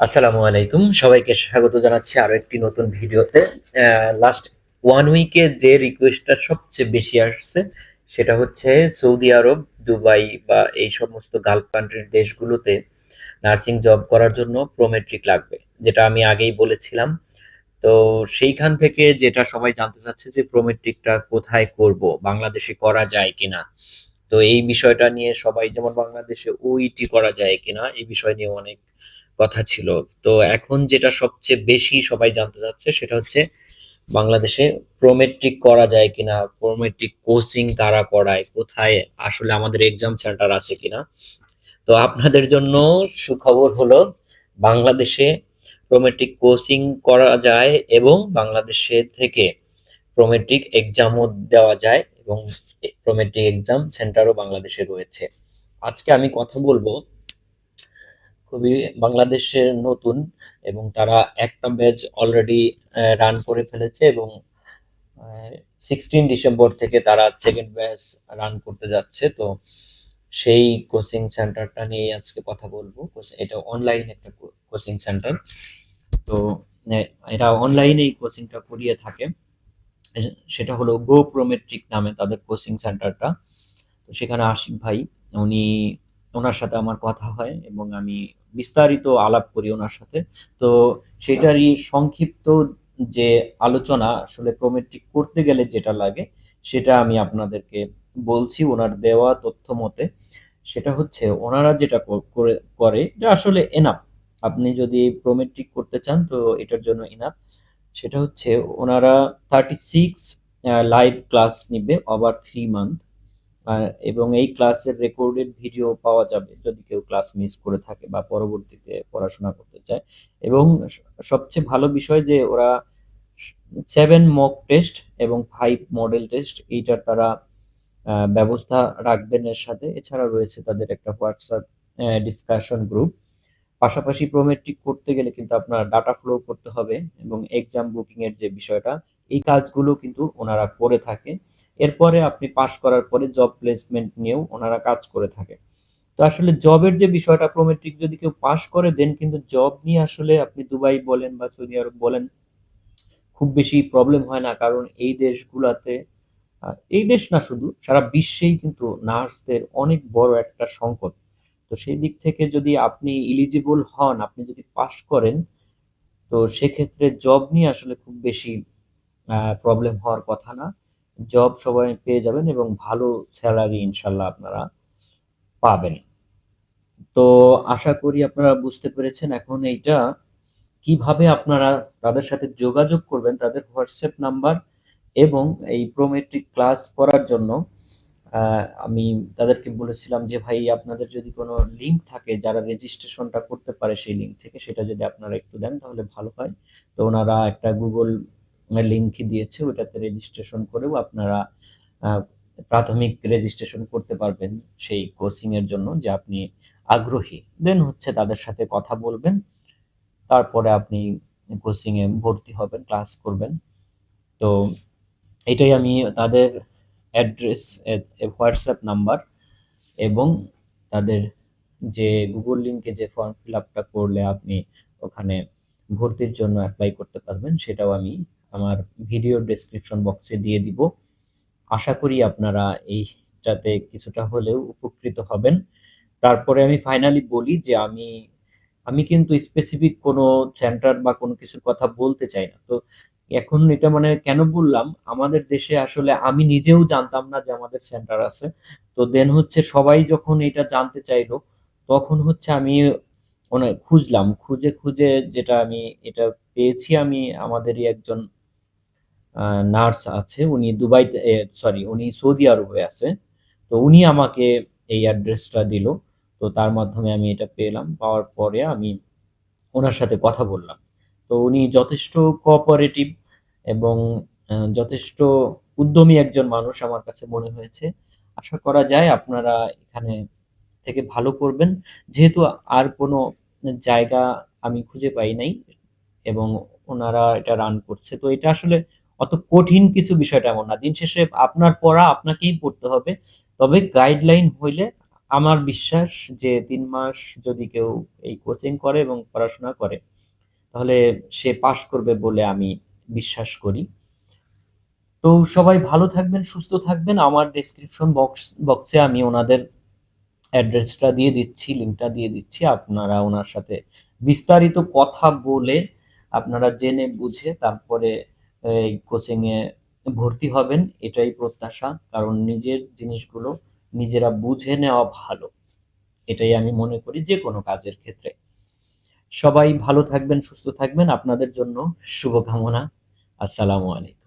আসসালামু আলাইকুম। সবাইকে স্বাগত জানাচ্ছি আরও একটি নতুন ভিডিওতে। লাস্ট ওয়ান উইকে যে রিকোয়েস্টটা সবচেয়ে বেশি আসছে, সেটা হচ্ছে সৌদি আরব, দুবাই বা এই সমস্ত গালফ কান্ট্রির দেশগুলোতে নার্সিং জব করার জন্য প্রোমেট্রিক লাগবে, যেটা আমি আগেই বলেছিলাম। তো সেইখান থেকে যেটা সবাই জানতে চাচ্ছে যে প্রোমেট্রিকটা কোথায় করব, বাংলাদেশে করা যায় কিনা। তো এই বিষয়টা নিয়ে সবাই, যেমন বাংলাদেশে ওইটি করা যায় কিনা, এই বিষয় নিয়ে অনেক কথা ছিল। তো এখন যেটা সবচেয়ে বেশি সবাই জানতে চাচ্ছে সেটা হচ্ছে বাংলাদেশে প্রোমেট্রিক করা যায় কিনা প্রোমেট্রিক কোচিং কারা করায়, কোথায় আসলে আমাদের এক্সাম সেন্টার আছে কিনা। তো আপনাদের জন্য সুখবর হলো বাংলাদেশে প্রোমেট্রিক কোচিং করা যায় এবং বাংলাদেশে থেকে প্রোমেট্রিক এক্সামও দেওয়া যায় এবং প্রোমেট্রিক এক্সাম সেন্টারও বাংলাদেশে রয়েছে। আজকে আমি কথা বলব খুবই বাংলাদেশের নতুন এবং তারা একটা ব্যাচ অলরেডি রান করে ফেলেছে এবং সিক্সটিন ডিসেম্বর থেকে তারা সেকেন্ড ব্যাচ রান করতে যাচ্ছে। তো সেই কোচিং সেন্টারটা নিয়ে আজকে কথা বলব। এটা অনলাইন একটা কোচিং সেন্টার তো এরা অনলাইনেই কোচিংটা করিয়ে থাকে। সেটা হলো গো প্রোমেট্রিক নামে তাদের কোচিং সেন্টারটা তো সেখানে আশিক ভাই, উনি ওনার সাথে আমার কথা হয় এবং আমি বিস্তারিত আলাপ করি ওনার সাথে। তো সেটারই সংক্ষিপ্ত যে আলোচনা আসলে প্রোমেট্রিক করতে গেলে যেটা লাগে, সেটা আমি আপনাদেরকে বলছি ওনার দেওয়া তথ্য মতে। সেটা হচ্ছে ওনারা যেটা করে এটা আসলে এনাফ আপনি যদি প্রোমেট্রিক করতে চান, তো এটার জন্য এনাফ সেটা হচ্ছে ওনারা থার্টি সিক্স লাইভ ক্লাস নিবে ওভার থ্রি মান্থ এবং এই ক্লাসের রেকর্ডেড ভিডিও পাওয়া যাবে যদি কেউ ক্লাস মিস করে থাকে বা পরবর্তীতে পড়াশোনা করতে চায়। এবং সবচেয়ে ভালো বিষয় যে ওরা সেভেন মক টেস্ট এবং ফাইভ মডেল টেস্ট এইটার তারা ব্যবস্থা রাখবেন এর সাথে। এছাড়া রয়েছে তাদের একটা হোয়াটসঅ্যাপ ডিসকাশন গ্রুপ পাশাপাশি প্রোমেট্রিক করতে গেলে কিন্তু আপনার ডাটা ফ্লো করতে হবে এবং এক্সাম বুকিং এর যে বিষয়টা, এই কাজগুলো কিন্তু ওনারা করে থাকে। এরপরে আপনি পাশ করার পরে জব প্লেসমেন্ট নিয়েও ওনারা কাজ করে থাকে। তো আসলে জবের যে বিষয়টা প্রোমেট্রিক যদি কেউ পাশ করে দেন কিন্তু জব নিয়ে আসলে আপনি দুবাই বলেন বা সৌদি আরব বলেন, খুব বেশি প্রবলেম হয় না। কারণ এই দেশগুলাতে এই দেশ না শুধু, সারা বিশ্বেই কিন্তু নার্সদের অনেক বড় একটা সংকট। তো সেই দিক থেকে যদি আপনি ইলিজিবল হন, আপনি যদি পাশ করেন, তো সেক্ষেত্রে জব নিয়ে আসলে খুব বেশি প্রবলেম হওয়ার কথা না। জব সবাই পেয়ে যাবেন এবং ভালো স্যালারি ইনশাল্লাহ আপনারা পাবেন। তো আশা করি আপনারা বুঝতে পেরেছেন এখন এইটা। কীভাবে আপনারা তাদের সাথে যোগাযোগ করবেন, তাদের হোয়াটসঅ্যাপ নাম্বার এবং এই প্রোমেট্রিক ক্লাস করার জন্য আমি তাদেরকে বলেছিলাম যে, ভাই, আপনাদের যদি কোনো লিঙ্ক থাকে, যারা রেজিস্ট্রেশনটা করতে পারে সেই লিঙ্ক থেকে, সেটা যদি আপনারা একটু দেন, তাহলে ভালো হয়। তো ওনারা একটা গুগল লিংক দিয়েছে, ওটাতে রেজিস্ট্রেশন করেও আপনারা প্রাথমিক রেজিস্ট্রেশন করতে পারবেন সেই কোচিং এর জন্য যে আপনি আগ্রহী। দেন হচ্ছে তাদের সাথে কথা বলবেন, তারপরে আপনি কোচিং এ ভর্তি হবেন ক্লাস করবেন। তো এটাই আমি তাদের অ্যাড্রেস হোয়াটসঅ্যাপ নাম্বার এবং তাদের যে গুগল লিংকে যে ফর্ম ফিল আপটা করলে আপনি ওখানে ভর্তির জন্য অ্যাপ্লাই করতে পারবেন, সেটাও আমি আমার ভিডিও ডেসক্রিপশন বক্সে দিয়ে দিব। আশা করি আপনারা এইটাতে কিছুটা হলেও উপকৃত হবেন। তারপরে আমি ফাইনালি বলি যে আমি আমি কিন্তু স্পেসিফিক কোনো সেন্টার বা কোনো কিছুর কথা বলতে চাই না। তো এখন এটা মানে কেন বললাম, আমাদের দেশে আসলে আমি নিজেও জানতাম না যে আমাদের সেন্টার আছে। তো দেন হচ্ছে সবাই যখন এটা জানতে চাইলো, তখন হচ্ছে আমি খুঁজলাম। খুঁজে খুঁজে যেটা আমি, এটা পেয়েছি আমি, আমাদেরই একজন নার্স আছে, উনি দুবাইতে সরি উনি সৌদি আরবে আছে। তো উনি আমাকে এই অ্যাড্রেসটা দিল। তো তার মাধ্যমে আমি এটা পেলাম। পাওয়ার পরে আমি ওনার সাথে কথা বললাম। তো উনি যথেষ্ট কোঅপারেটিভ এবং যথেষ্ট উদ্যমী একজন মানুষ আমার কাছে মনে হয়েছে। আশা করা যায় আপনারা এখানে থেকে ভালো করবেন। যেহেতু আর কোনো জায়গা আমি খুঁজে পাই নাই এবং ওনারা এটা রান করছে। তো এটা আসলে অত কঠিন কিছু বিষয়টা এমন না। দিন শেষে আপনার পড়া আপনাকেই পড়তে হবে। তবে গাইডলাইন হইলে আমার বিশ্বাস যে তিন মাস যদি কেউ এই কোচিং করে এবং পড়াশোনা করে, তাহলে সে পাশ করবে বলে আমি বিশ্বাস করি। তো সবাই ভালো থাকবেন, সুস্থ থাকবেন। আমার ডেসক্রিপশন বক্স বক্সে আমি ওনাদের অ্যাড্রেসটা দিয়ে দিচ্ছি লিঙ্কটা দিয়ে দিচ্ছি। আপনারা ওনার সাথে বিস্তারিত কথা বলে, আপনারা জেনে বুঝে তারপরে এই কোচিংয়ে ভর্তি হবেন, এটাই প্রত্যাশা। কারণ নিজের জিনিসগুলো নিজেরা বুঝে নেওয়া ভালো। এটাই আমি মনে করি যে কোনো কাজের ক্ষেত্রে। সবাই ভালো থাকবেন, সুস্থ থাকবেন। আপনাদের জন্য শুভকামনা। আসসালামু আলাইকুম।